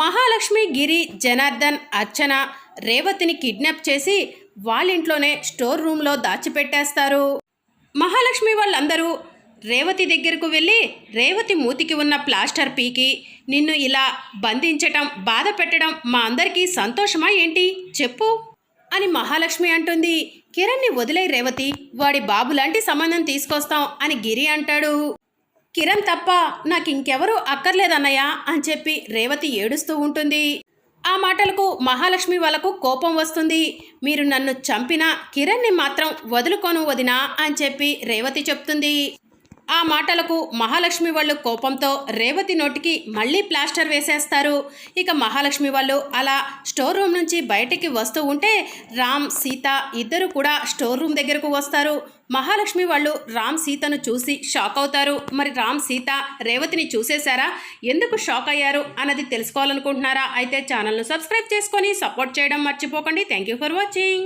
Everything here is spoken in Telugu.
మహాలక్ష్మి గిరి జనార్దన్ అర్చన రేవతిని కిడ్నాప్ చేసి వాళ్ళింట్లోనే స్టోర్ రూమ్లో దాచిపెట్టేస్తారు. మహాలక్ష్మి వాళ్ళందరూ రేవతి దగ్గరకు వెళ్ళి రేవతి మూతికి ఉన్న ప్లాస్టర్ పీకి నిన్ను ఇలా బంధించటం బాధ పెట్టడం మా అందరికీ సంతోషమా ఏంటి? చెప్పు అని మహాలక్ష్మి అంటుంది. కిరణ్ని వదిలే రేవతి వాడి బాబు లాంటి సంబంధం తీసుకొస్తాం అని గిరి అంటాడు. కిరణ్ తప్ప నాకు ఇంకెవరూ అక్కర్లేదన్నయ్య అని చెప్పి రేవతి ఏడుస్తూ ఉంటుంది. ఆ మాటలకు మహాలక్ష్మి వాళ్ళకు కోపం వస్తుంది. మీరు నన్ను చంపినా కిరణ్ని మాత్రం వదులుకోను వదినా అని చెప్పి రేవతి చెప్తుంది. ఆ మాటలకు మహాలక్ష్మి వాళ్ళు కోపంతో రేవతి నోటికి మళ్ళీ ప్లాస్టర్ వేసేస్తారు. ఇక మహాలక్ష్మి వాళ్ళు అలా స్టోర్ రూమ్ నుంచి బయటికి వస్తూ ఉంటే రామ్ సీత ఇద్దరు కూడా స్టోర్ రూమ్ దగ్గరకు వస్తారు. మహాలక్ష్మి వాళ్ళు రామ్ సీతను చూసి షాక్ అవుతారు. మరి రామ్ సీత రేవతిని చూసేశారా? ఎందుకు షాక్ అయ్యారు అన్నది తెలుసుకోవాలనుకుంటున్నారా? అయితే ఛానల్ను సబ్స్క్రైబ్ చేసుకొని సపోర్ట్ చేయడం మర్చిపోకండి. Thank you for watching.